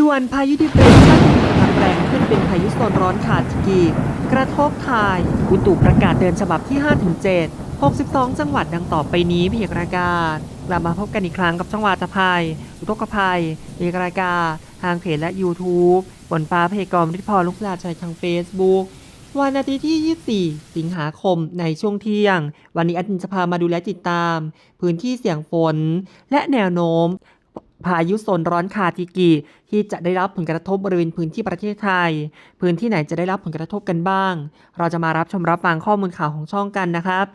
ด่วนพายุดิเปรสชั่นมีกำลังแรงขึ้นเป็นพายุโซนร้อนขาดจิกีกระทบไทยอุตุประกาศเตือนฉบับที่ 5-7 62 จังหวัดดังต่อไปนี้เพียงรายการกลับมาพบกันอีกครั้งกับช่องวาตภัยอุทกภัยเพียงรายการทางเพจและ YouTube บนฟ้าเพกรมทิพรลุกลาชัยทาง Facebook วันอาทิตย์ที่ 24 สิงหาคมในช่วงเที่ยง วันนี้อาจินจะพามาดูและติดตาม พื้นที่เสี่ยงฝน และแนวโน้ม พายุโซนร้อนคาทิกิ ที่จะได้รับผลกระทบบริเวณพื้นที่ประเทศไทย พื้นที่ไหนจะได้รับผลกระทบกันบ้าง เราจะมารับชมรับฟังข้อมูลข่าวของช่องกันนะครับ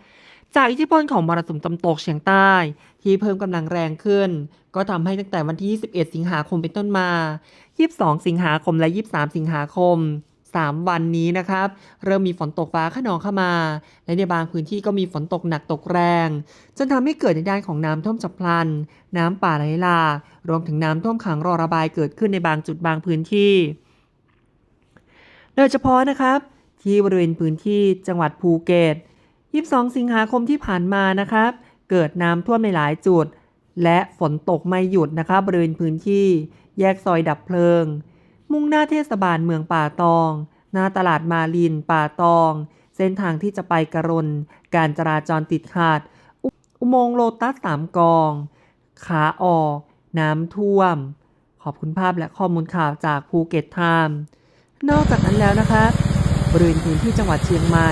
จากอิทธิพลของมรสุมตะวันตกเฉียงใต้ ที่เพิ่มกำลังแรงขึ้น ก็ทำให้ตั้งแต่วันที่ 21 สิงหาคมเป็นต้นมา 22 สิงหาคมและ 23 สิงหาคม 3 วันนี้นะครับ เริ่มมีฝนตกฟ้าขนองเข้ามา และในบางพื้นที่ก็มีฝนตกหนักตกแรง จนทำให้เกิดในด้านของน้ำท่วมฉับพลัน น้ำป่าไหลหลากรวมถึงน้ำท่วมขังรอระบายเกิดขึ้นในบางจุดบางพื้นที่ โดยเฉพาะนะครับ ที่บริเวณพื้นที่จังหวัดภูเก็ต 22 สิงหาคมที่ผ่านมานะครับ เกิดน้ำท่วมในหลายจุด และฝนตกไม่หยุดนะครับบริเวณพื้นที่ แยกซอยดับเพลิง มุ่งหน้าเทศบาลเมืองป่าตอง หน้าตลาดมาลินป่าตอง เส้นทางที่จะไปกระรน การจราจรติดขัด อุโมงค์โลตัสสามกอง ขาออก น้ำท่วม ขอบคุณภาพและข้อมูลข่าวจากภูเก็ตไทม์นอกจากนั้นแล้วนะคะบริเวณพื้นที่จังหวัดเชียงใหม่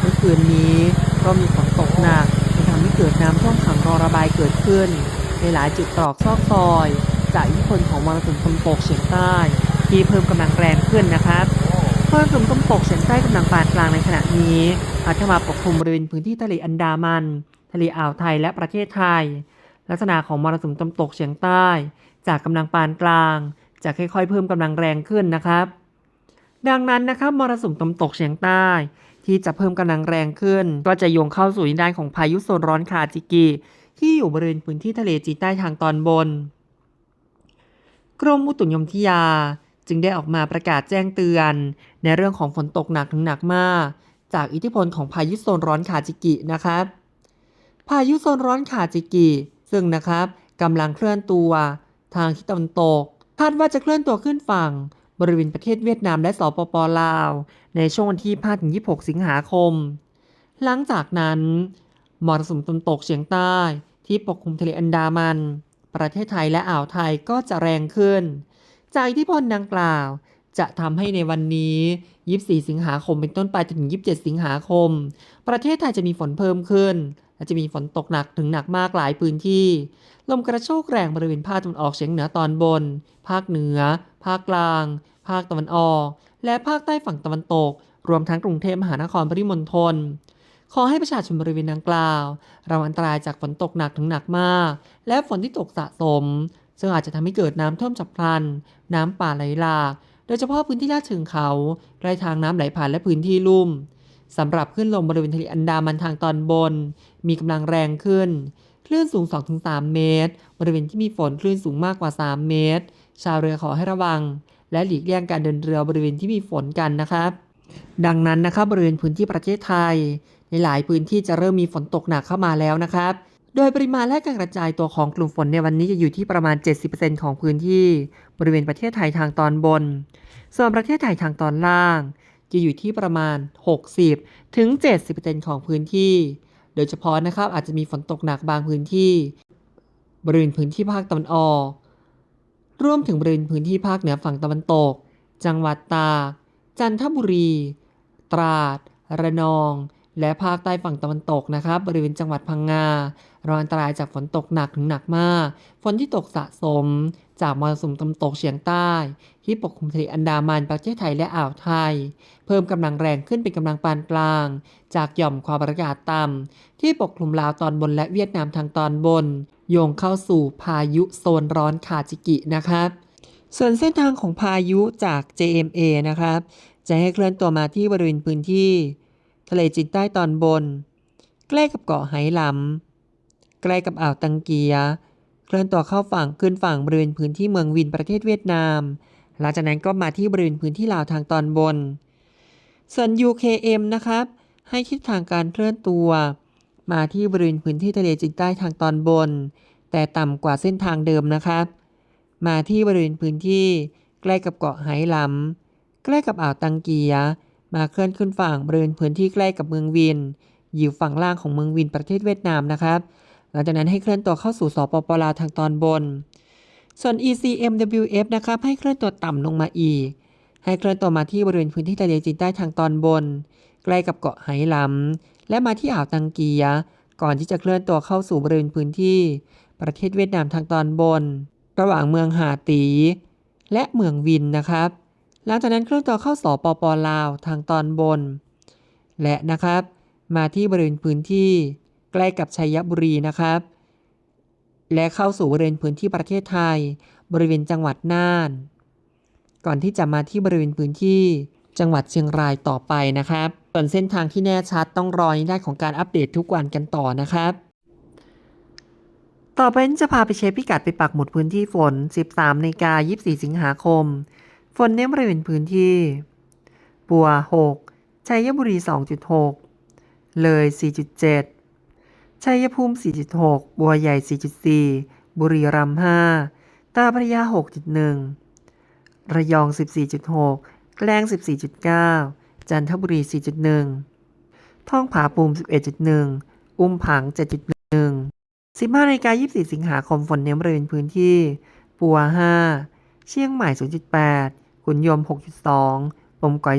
เมื่อคืนนี้ก็มีฝนตกหนักทำให้เกิดน้ำท่วมขังรอระบายเกิดขึ้น ในหลายจุดตรอกซอกซอย จากอิทธิพลของมรสุมตะวันตกเฉียงใต้ ที่เพิ่มกำลังแรงขึ้นนะครับมรสุมตะวันตกเฉียงใต้กำลังปานกลางในขณะนี้พัดเข้ามาปกคลุมบริเวณพื้นที่ทะเลอันดามัน ทะเลอ่าวไทยและประเทศไทย ลักษณะของมรสุมตะวันตกเฉียงใต้ จากกำลังปานกลาง จะค่อยๆ เพิ่มกำลังแรงขึ้นนะครับ ดังนั้นนะครับมรสุมตะวันตกเฉียงใต้ ที่จะเพิ่มกำลังแรงขึ้น ก็จะโยงเข้าสู่ด้านของพายุโซนร้อนคาจิกิที่อยู่บริเวณพื้นที่ทะเลจีนใต้ทางตอนบน กรมอุตุนิยมวิทยา จึงได้ออกมาประกาศแจ้งเตือน ในเรื่องของฝนตกหนักถึงหนักมาก จากอิทธิพลของพายุโซนร้อนคาจิกินะครับ พายุโซนร้อนคาจิกิ ซึ่งนะครับกำลังเคลื่อนตัว ทางทิศตะวันตก คาดว่าจะเคลื่อนตัวขึ้นฝั่ง บริเวณประเทศเวียดนามและสปปลาว ในช่วงวันที่5-26 สิงหาคม หลังจากนั้นมรสุมตะวันตกเฉียงใต้ ที่ปกคลุมทะเลอันดามัน ประเทศไทยและอ่าวไทยก็จะแรงขึ้น จากอิทธิพลดังกล่าว จะทำให้ในวันนี้ 24 สิงหาคมเป็นต้นไปจนถึง 27 สิงหาคม ประเทศไทยจะมีฝนเพิ่มขึ้น และจะมีฝนตกหนักถึงหนักมากหลายพื้นที่ ลมกระโชกแรงบริเวณภาคตะวันออกเฉียงเหนือตอนบน ภาคเหนือ ภาคกลาง ภาคตะวันออก และภาคใต้ฝั่งตะวันตก รวมทั้งกรุงเทพมหานครปริมณฑลขอให้ประชาชนบริเวณดังกล่าวระวังอันตรายจากฝนตกหนักถึงหนักมาก และฝนที่ตกสะสม ซึ่งอาจจะทำให้เกิดน้ำท่วมฉับพลัน น้ำป่าไหลหลาก โดยเฉพาะพื้นที่ลาดเชิงเขาใกล้ทางน้ำไหลผ่านและพื้นที่ลุ่มสำหรับขึ้นลมบริเวณทะเลอันดามันทางตอนบน มีกำลังแรงขึ้น คลื่นสูง 2-3 เมตร บริเวณที่มีฝนคลื่นสูงมากกว่า 3 เมตร ชาวเรือขอให้ระวัง และหลีกเลี่ยงการเดินเรือบริเวณที่มีฝนกันนะครับ ดังนั้นนะครับบริเวณพื้นที่ประเทศไทย ในหลายพื้นที่จะเริ่มมีฝนตกหนักเข้ามาแล้วนะครับ โดยปริมาณและการกระจายตัวของกลุ่มฝนในวันนี้จะอยู่ที่ประมาณ 70%ของพื้นที่บริเวณประเทศไทยทางตอนบน ส่วนประเทศไทยทางตอนล่าง จะอยู่ที่ประมาณ 60 ถึง 70%ของพื้นที่ โดยเฉพาะนะครับอาจจะมีฝนตกหนักบางพื้นที่ บริเวณพื้นที่ภาคตะวันออกรวมถึงบริเวณพื้นที่ภาคเหนือฝั่งตะวันตก จังหวัดตาก จันทบุรี ตราด ระนอง และภาคใต้ฝั่งตะวันตกนะครับ บริเวณจังหวัดพังงา ระวังอันตรายจากฝนตกหนักถึงหนักมาก ฝนที่ตกสะสม จากมรสุมตะวันตกเฉียงใต้ ที่ปกคลุมทะเลอันดามันประเทศไทยและอ่าวไทย เพิ่มกำลังแรงขึ้นเป็นกำลังปานกลาง จากหย่อมความอากาศต่ำที่ปกคลุมลาวตอนบนและเวียดนามทางตอนบน โยงเข้าสู่พายุโซนร้อนคาจิกินะครับ ส่วนเส้นทางของพายุจาก JMA นะครับ จะให้เคลื่อนตัวมาที่บริเวณพื้นที่ ทะเลจีนใต้ตอนบน ใกล้กับเกาะไหหลำ ใกล้กับอ่าวตังเกีย เคลื่อนตัวเข้าฝั่งขึ้นฝั่งบริเวณพื้นที่เมืองวินประเทศเวียดนาม หลังจากนั้นก็มาที่บริเวณพื้นที่ลาวทางตอนบน ส่วน UKM นะครับ ให้ทิศทางการเคลื่อนตัว มาที่บริเวณพื้นที่ทะเลจีนใต้ทางตอนบน แต่ต่ำกว่าเส้นทางเดิมนะครับ มาที่บริเวณพื้นที่ใกล้กับเกาะไหหลำใกล้กับอ่าวตังเกีย มาเคลื่อนขึ้นฝั่งบริเวณพื้นที่ใกล้กับเมืองวิน อยู่ฝั่งล่างของเมืองวินประเทศเวียดนามนะครับ หลังจากนั้นให้เคลื่อนตัวเข้าสู่สปปลาวทางตอนบน ส่วน ECMWF นะครับให้เคลื่อนตัวต่ำลงมาอีก ให้เคลื่อนตัวมาที่บริเวณพื้นที่ทะเลจีนใต้ทางตอนบน ใกล้กับเกาะไหหลำและมาที่อ่าวตังเกีย ก่อนที่จะเคลื่อนตัวเข้าสู่บริเวณพื้นที่ ประเทศเวียดนามทางตอนบน ระหว่างเมืองหาตี และเมืองวินนะครับ หลังจากนั้นเคลื่อนตัวเข้าสปปลาวทางตอนบน และนะครับ มาที่บริเวณพื้นที่ ใกล้กับชัยบุรีนะครับ และเข้าสู่บริเวณพื้นที่ประเทศไทย บริเวณจังหวัดน่าน ก่อนที่จะมาที่บริเวณพื้นที่จังหวัดเชียงรายต่อไปนะครับ ส่วนเส้นทางที่แน่ชัดต้องรอในด้านของการอัปเดตทุกวันกันต่อนะครับ ต่อไปจะพาไปเช็คพิกัดไปปักหมุดพื้นที่ฝน 13นาฬิกา24 สิงหาคม ฝนเน้นบริเวณพื้นที่ปัว 6 ชัยบุรี 2.6 เลย 4.7 ชัยภูมิ 4.6 บัวใหญ่ 4.4 บุรีรัมย์ 5 ตาพระยา 6.1 ระยอง 14.6 แกล้ง14.9 จันทบุรี 4.1 ท่องผาภูมิ 11.1 อุ้มผัง7.1 15นาฬิกา24 สิงหาคมฝนเน้นบริเวณพื้นที่ ปัว 5 เชียงใหม่ 0.8 ขุนยม 6.2 ปมก๋อย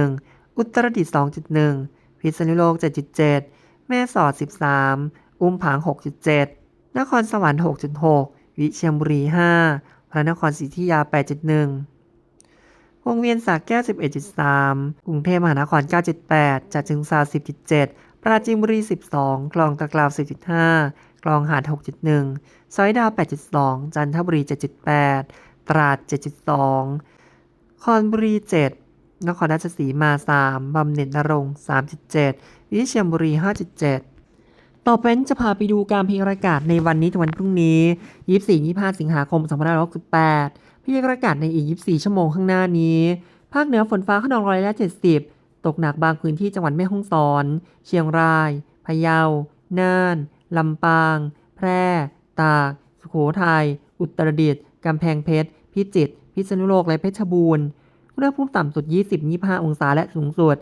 4.1 อุตรดิตถ์ 2.1 พิษณุโลก 7.7 แม่สอด 13 อุ้มผาง 6.7 นครสวรรค์ 6.6 วิเชียรบุรี 5 พระนครศรีอยุธยา 8.1 วงเวียนสระแก้ว 11.3 กรุงเทพมหานคร 9.8จัดจึงซา10.7 ปราจีนบุรี 12คลองตะกราว 10.5คลองหาด 6.1ซอยดาว 8.2 จันทบุรี 7.8 ตราด 7.2 คอนบุรี 7 นครราชสีมา 3บำเหน็จนรงค์3.7วิเชียรบุรี 5.7 ต่อไปจะพาไปดูการพยากรณ์อากาศในวันนี้ถึงวันพรุ่งนี้ 24-25 สิงหาคม 2568พยากรณ์อากาศในอีก 24 ชั่วโมงข้างหน้านี้ ภาคเหนือฝนฟ้าขนองร้อยละ70 ตกหนักบางพื้นที่จังหวัดแม่ฮ่องสอน เชียงราย พะเยา น่าน ลำปาง แพร่ ตาก สุโขทัย อุตรดิตถ์กำแพงเพชร พิจิตร พิษณุโลก และเพชรบูรณ์ อุณหภูมิต่ำสุด 20-25 องศา และสูงสุด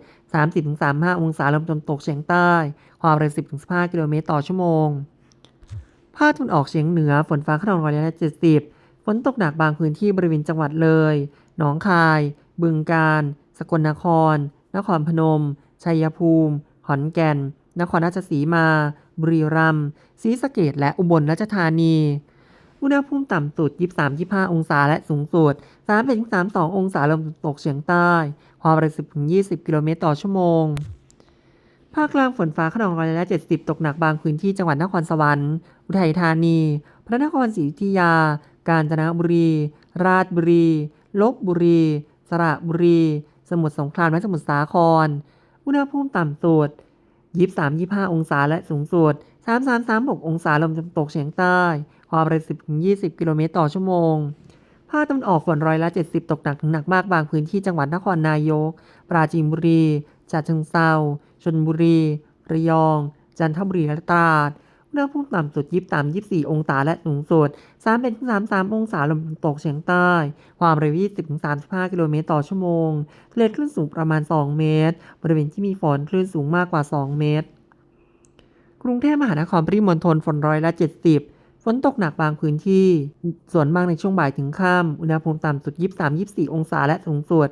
30-35 องศาลมตะวันตกเฉียงใต้ ความเร็ว 10-15 กิโลเมตรต่อชั่วโมง ภาคตะวันออกเฉียงเหนือ ฝนฟ้าขนองร้อยละ70 ฝนตกหนักบางพื้นที่บริเวณจังหวัดเลย หนองคาย บึงกาฬ สกลนคร นครพนม ชัยภูมิ ขอนแก่น นครราชสีมา บุรีรัมย์ ศรีสะเกษและอุบลราชธานี อุณหภูมิต่ำสุด 23-25 องศา และสูงสุด30-32 องศาลมตกเฉียงใต้ ความเร็ว10-20 กิโลเมตรต่อชั่วโมง ภาคกลางฝนฟ้าขนองร้อยละ70 ตกหนักบางพื้นที่จังหวัดนครสวรรค์ อุทัยธานี พระนครศรีอยุธยา กาญจนบุรี ราชบุรี ลบบุรี สระบุรี สมุทรสงครามและสมุทรสาคร อุณหภูมิต่ำสุด 23-25 องศา และสูงสุด 33-36 องศาลมตะวันตกเฉียงใต้ ความเร็ว 10-20 กิโลเมตรต่อชั่วโมง ภาคตะวันออกฝนร้อยละ 70 ตกหนักถึงหนักมากบางพื้นที่จังหวัดนครนายก ปราจีนบุรีฉะเชิงเทราชลบุรี ระยอง จันทบุรีและตราดอุณหภูมิต่ำสุด 23-24 องศาและสูงสุด 3-33 องศาลมตะวันตกเฉียงใต้ ความเร็ว 20-35 กิโลเมตรต่อชั่วโมงทะเลคลื่นสูงประมาณ 2 เมตร บริเวณที่มีฝนคลื่นสูงมากกว่า 2 เมตร กรุงเทพมหานครปริมณฑลฝนร้อยละ 70 ฝนตกหนักบางพื้นที่ ส่วนมากในช่วงบ่ายถึงค่ำอุณหภูมิต่ำสุด 23-24 องศาและสูงสุด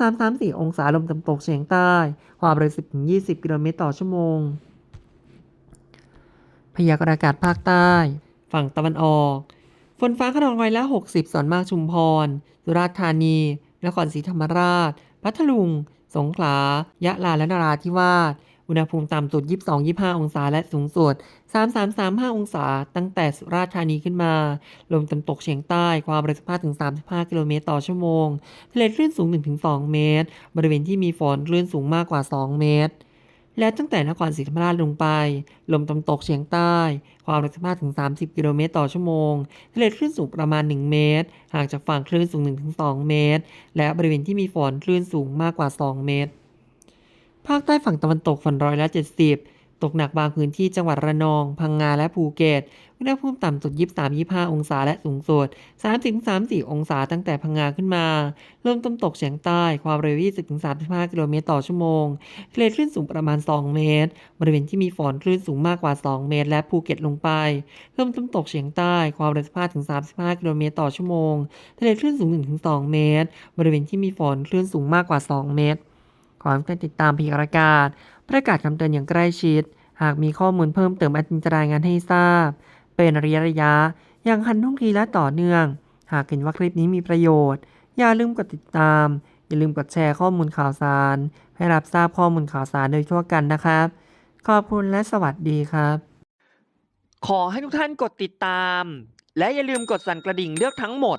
33-34 องศาลมตะวันตกเฉียงใต้ ความเร็ว 10-20 กิโลเมตรต่อชั่วโมง พยากรณ์อากาศภาคใต้ ฝั่งตะวันออก ฝนฟ้าขนองร้อยละ 60 ส่วนมากชุมพร สุราษฎร์ธานี นครศรีธรรมราช พัทลุง สงขลา ยะลา และนราธิวาส อุณหภูมิต่ำสุด 22-25 องศาและสูงสุด 33-35 องศา ตั้งแต่สุราษฎร์ธานีขึ้นมา ลมตะวันตกเฉียงใต้ความเร็ว15-35 กิโลเมตรต่อชั่วโมง ทะเลคลื่นสูง 1-2 เมตร บริเวณที่มีฝนคลื่นสูงมากกว่า 2 เมตร และตั้งแต่นครศรีธรรมราชลงไป ลมตะวันตกเฉียงใต้ ความเร็ว15-30 กิโลเมตรต่อชั่วโมง ทะเลคลื่นสูงประมาณ 1 เมตร ห่างจากฝั่งคลื่นสูง 1-2 เมตร และบริเวณที่มีฝนคลื่นสูงมากกว่า 2 เมตร ภาคใต้ฝั่งตะวันตกฝนร้อยละ 70 ตกหนักบางพื้นที่จังหวัดระนอง พังงาและภูเก็ตอุณหภูมิต่ำสุด 23-25 องศาและสูงสุด 30-34 องศาตั้งแต่พังงาขึ้นมาลมตะวันตกเฉียงใต้ความเร็ว 20-35 กิโลเมตรต่อชั่วโมงทะเลคลื่นสูงประมาณ 2 เมตร บริเวณที่มีฝนคลื่นสูงมากกว่า 2 เมตร และภูเก็ตลงไปลมตะวันตกเฉียงใต้ความเร็ว 15-35 กิโลเมตรต่อชั่วโมงทะเลคลื่นสูง 1-2 เมตร บริเวณที่มีฝนคลื่นสูงมากกว่า 2 เมตร ขอให้ทุกท่านติดตามพยารณ์อากาศ ประกาศคำเตือนอย่างใกล้ชิด หากมีข้อมูลเพิ่มเติมอาจจะรายงานให้ทราบ เป็นระยะระยะอย่างทันท่วงทีและต่อเนื่อง หากเห็นว่าคลิปนี้มีประโยชน์ อย่าลืมกดติดตาม อย่าลืมกดแชร์ข้อมูลข่าวสาร ให้รับทราบข้อมูลข่าวสารโดยทั่วกันนะครับ ขอบคุณและสวัสดีครับ ขอให้ทุกท่านกดติดตาม และอย่าลืมกดสั่นกระดิ่งเลือกทั้งหมด